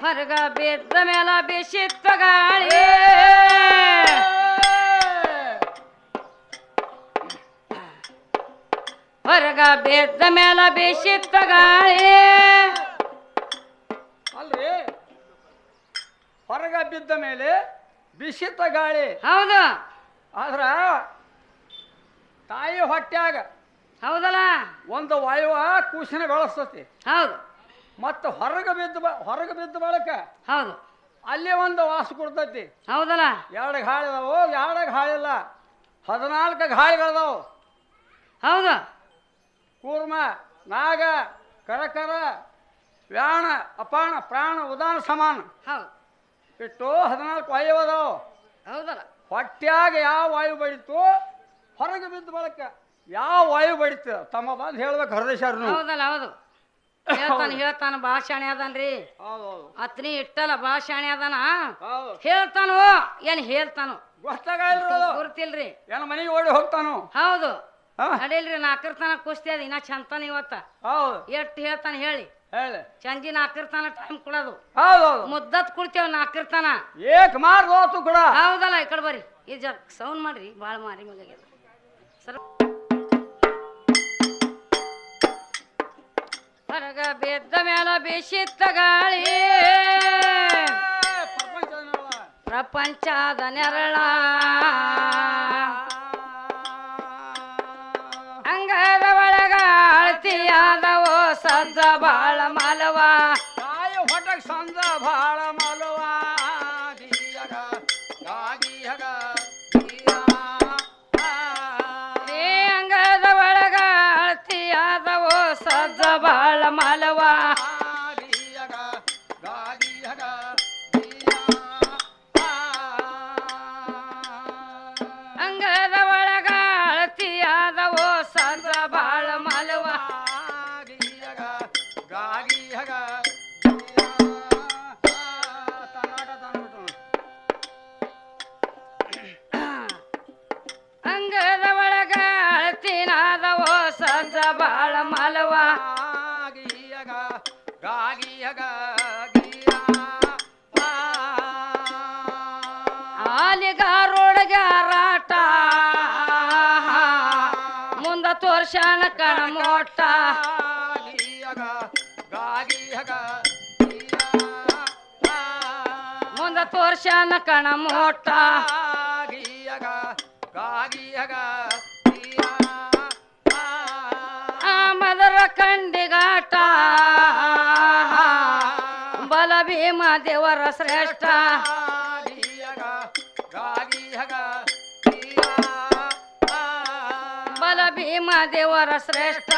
ಹೊರಗ ಬಿದ್ದ ಮೇಲ ಬಿಸಿತ್ತ ಗಾಳಿ. ಹೊರಗ ಬಿದ್ದ ಮೇಲ ಬಿಸಿತ್ತ ಗಾಳಿ. ಅಲ್ರಿ? ಹೊರಗ ಬಿದ್ದ ಮೇಲೆ ಬಿಸಿತ್ತ ಗಾಳಿ. ಹೌದು. ಆದ್ರ ತಾಯಿ ಹೊಟ್ಯಾಗ ಹೌದಲ್ಲ? ಒಂದು ವಾಯುವ ಕೂಸಿನ ಬೆಳೆಸ್ತತಿ. ಹೌದು. ಮತ್ತು ಹೊರಗೆ ಬಿದ್ದು ಬ ಹೊರಗೆ ಬಿದ್ದು ಬಳಕ? ಹೌದು. ಅಲ್ಲಿ ಒಂದು ವಾಸ ಕೊಡ್ತೈತಿ. ಹೌದಲ್ಲ? ಎರಡು ಗಾಳಿ ಅದಾವು ಎರಡು ಗಾಳಿಲ್ಲ ಹದಿನಾಲ್ಕು ಗಾಳಿಗಳದಾವು ಹೌದು. ಕೂರ್ಮ ನಾಗ ಕರಕರ ವ್ಯಾಣ ಅಪಾಣ ಪ್ರಾಣ ಉದಾನ ಸಮಾನ. ಹೌದು. ಇಟ್ಟು ಹದಿನಾಲ್ಕು ವಾಯು ಅದಾವು. ಹೌದಲ್ಲ? ಹೊಟ್ಯಾಗ ಯಾವ ವಾಯು ಬಡಿತು ಹೊರಗೆ ಬಿದ್ದು ಬಳಕ ಯಾವ ವಾಯು ಬಡಿತು ತಮ್ಮ ಬಂದು ಹೇಳ್ಬೇಕು ಹರದೇಶಾರ್ನು ಹೌದಲ್ಲ ಹೌದು. ಹೇಳ್ತಾನ ಹೇಳ್ತಾನ ಬಾಳ ಶಾಣೆ ಅದನ್ರಿ. ಹೌದೌದು ಅತ್ನಿ ಇಟ್ಟಲ್ಲ ಬಾಳ ಶಾಣೆ ಅದಾನ. ಹೌದು. ಹೇಳ್ತಾನೋ ಏನ್ ಹೇಳ್ತಾನೋ. ಗೊತ್ತಾಗಲ್ರಿ. ಗುರ್ತಿಲ್ರಿ. ಏನ ಮನೆಗೆ ಓಡಿ ಹೋಗ್ತಾನು? ಹೌದು. ಅಡಿಲ್ರಿ ನಡೀಲ್ರಿ ನಾಲ್ಕರ ಕುಸ್ತಿ ಅದ ಇನ್ನ ಚಂತಾನ ಇವತ್ತ. ಹೌದು. ಎಷ್ಟ್ ಹೇಳ್ತಾನ ಹೇಳಿ. ಹೇಳಿ. ಚಂಜಿ ನಾಲ್ಕರ ತನ ಟೈಮ್ ಕೊಡೋದು. ಹೌದೌದು ಮುದ್ದತ್ ಕುಡ್ತೇವ್ ನಾಲ್ಕರ ತನ ಏಕ್ ಮಾರ್ ಹೋತು ಕೂಡ. ಹೌದಲ್ಲ ಈ ಕಡೆ ಬರ್ರಿ. ಈ ಸೌಂಡ್ ಮಾಡ್ರಿ ಭಾಳ ಮಾರಿ ಮಗ ಸರ್ ಹೊರಗ ಬಿದ್ದ ಮೇಲ ಬಿಸಿತ್ತ ಗಾಳಿ. ಪ್ರಪಂಚದ ನೆರಳ. ಅಂಗದ ಒಳಗ ಅಳತಿಯಾದವೋ ಸಂದ ಬಾಳ ಮಲವ. ಹೊಟ್ಟಗ್ ಸಂದ ಭಾಳ ಬಾಳ ಮಲವ. ಅಂಗದ ಒಳಗ ಅಳತಿಯಾದವೋ ಸಂದ್ರ ಬಾಳ ಮಲವ. ಅಂಗದ ಒಳಗ ಅಳತಿನಾದವೋ ಸಂದ್ರ ಬಾಳ ಮಲವ. ಗಾಗಿಯಗ ಗಿಯ ಆಲಿಗಾರೊಳಗ ರಾಟ. ಮುಂದ ತೋರ್ಸಣ ಕಣ ಮೋಟ ಗಾಗಿಯಗ ಗಾಗಿಯಗ ಮುಂದ ತೋರ್ಸಣ ಕಣ ಮೋಟ ಗಾಗಿಯಗ ಗಾಗಿಯಗ ಆ ಮದರ ಕಂಡಿಗಾಟ. ಬಲ ಭೀಮ ದೇವರ ಶ್ರೇಷ್ಠ. ಬಲ ಭೀಮ ದೇವರ ಶ್ರೇಷ್ಠ.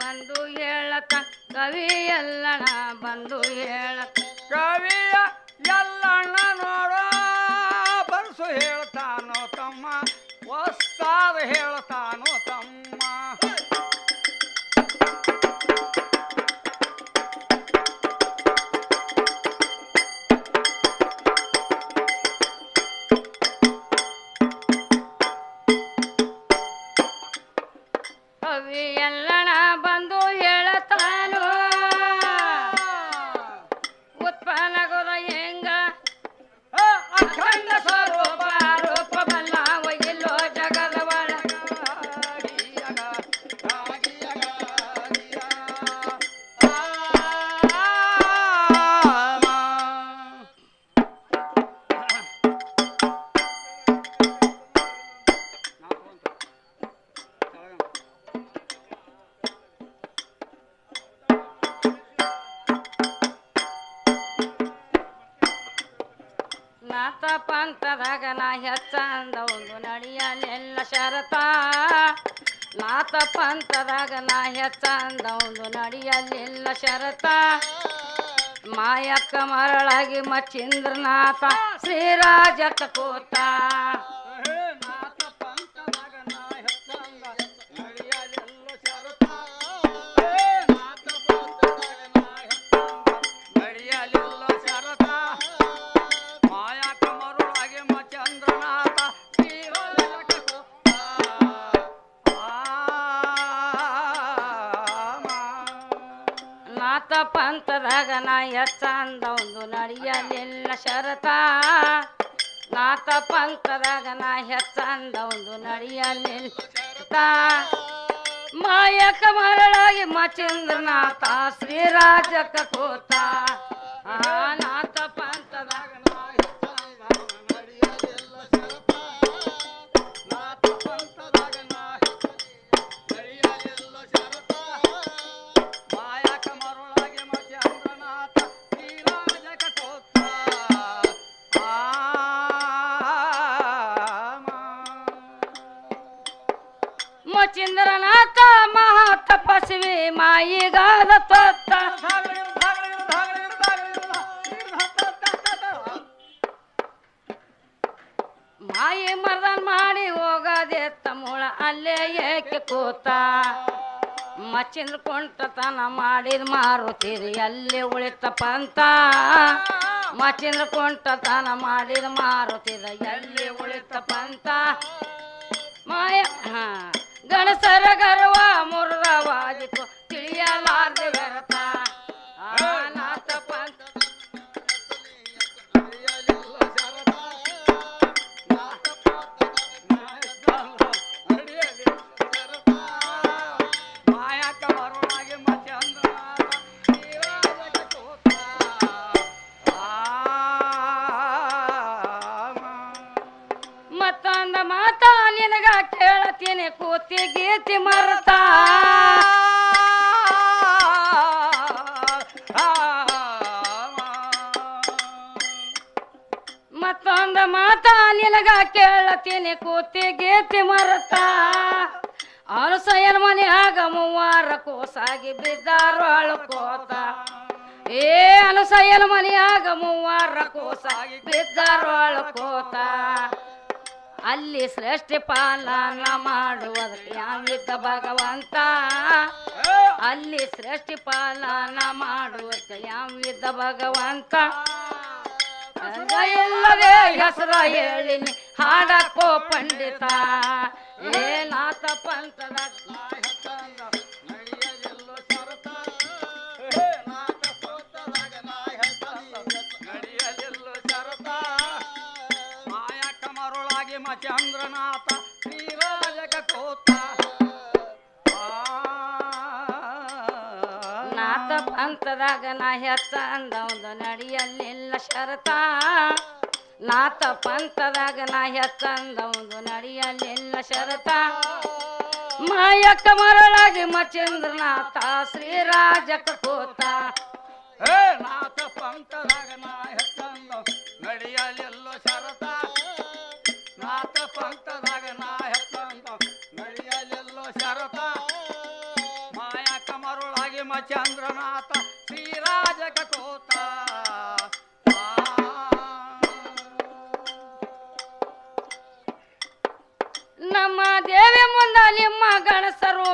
ಬಂದು ಕವಿಯಲ್ಲಣ ಬಂದು ಹೇಳತ ಕವಿಯಲ್ಲಣ ಬಂದು ನಾತ ಪಂಥದಾಗ ನಾ ಹೆಚ್ಚಂದ ಒಂದು ನಡಿಯಲೆಲ್ಲ ಶರತ. ನಾತ ಪಂಥದಾಗ ನಾ ಹೆಚ್ಚಂದ ಒಂದು ನಡಿಯಲ್ಲೆಲ್ಲ ಶರತ. ಮಾಯಕ್ಕ ಮರಳಾಗಿ ಮಚ್ಚಿಂದ್ರನಾಥ ಶ್ರೀರಾಜಕ ಕೂತ ನಡೆಯಲಿಲ್ಲ ಶರತ ನಾತ ಪಂಥದಾಗ ನಾ ಹೆಚ್ಚಂದ ಒಂದು ನಡೆಯಲಿಲ್ಲ. ಮಾಯಕ ಮರಳಾಗಿ ಮಚಂದ್ರನಾಥ, ಶ್ರೀರಾಜಕ ಕೋತ ಆ ನಾಥ ಮಚಂದ್ರನಾಥ ಮಹಾ ತಪಸ್ವಿ ಮಾಯಿಗಾದ ತೊತ್ತ ಮಾಯಿ ಮರ್ದನ್ ಮಾಡಿ ಹೋಗದೆ ತಮ್ಮುಳ ಅಲ್ಲೇ ಏಕೆ ಕೂತ. ಮಚ್ಚಿಂದ್ರ ಕೊಂಟತನ ಮಾಡಿದ ಮಾರುತ್ತೀರಿ ಅಲ್ಲಿ ಉಳಿತಪ್ಪ ಅಂತ ಮಚ್ಚಿಂದ್ರ ಕೊಂಟತನ ಮಾಡಿದ ಮಾರುತ್ತಿದ ಎಲ್ಲಿ ಉಳಿತಪ್ಪ ಅಂತ ಗಣಸರ ಗರ್ವ ಮುರ್ರವಾದಿತು ತಿಳಿಯಲಾರ್ದೆ ಕೇಳತೀನಿ ಕೂತಿ ಗೀತಿ ಮರ್ತ. ಮನೆ ಆಗ ಮೂವಾರ ಕೋಸಾಗಿ ಬಿದ್ದಾರು ಅಳ್ಕೋತ ಏ ಅನುಸಯನ್ ಮನೆ ಆಗ ಮೂವಾರ ಕೋಸಾಗಿ ಬಿದ್ದಾರು ಅಳ್ಕೋತ ಅಲ್ಲಿ ಶ್ರೇಷ್ಠಿ ಪಾಲನ ಮಾಡುವುದಕ್ಕೆ ಯಾವಿದ್ದ ಭಗವಂತ. ಅಲ್ಲಿ ಶ್ರೇಷ್ಠ ಪಾಲನ ಮಾಡುವುದಕ್ಕೆ ಯಾವಿದ್ದ ಭಗವಂತ. ಇಲ್ಲದೆ ಹೆಸರ ಹೇಳಿನಿ. ಹಾಡಕ್ಕೋ ಪಂಡಿತ ಏನಾತ ಪಂತದ ಮಚಂದ್ರನಾಥ ಶ್ರೀರಾಜಕ ಕೋತ. ನಾಥ ಪಂತದಾಗ ನಾ ಹೆಚ್ಚ ಅಂದವಂದು ನಡಿಯಲ್ಲಿಲ್ಲ ಶರತ. ನಾಥ ಪಂತದಾಗ ನಾ ಹೆತ್ತಂದವನು ನಡೆಯಲಿಲ್ಲ ಶರತ. ಮಾಯಕ್ಕ ಮರಳಾಗಿ ಮಚೇಂದ್ರನಾಥ, ಶ್ರೀರಾಜಕ ಕೂತ. ಹೇ ನಾಥ ಪಂಥದಾಗ ನಾ ಹೆತ್ತಂದ ನಡೆಯಲೆಲ್ಲೋ ಶರತ. ನಾಥ ಪಂಥದಾಗ ನಾ ಹೆತ್ತಂದ ನಡೆಯಲೆಲ್ಲೋ ಶರತ. ಮಾಯಕ್ಕ ಮರುಳಾಗಿ ಮಚಂದ್ರನಾಥ ಗಣಸರು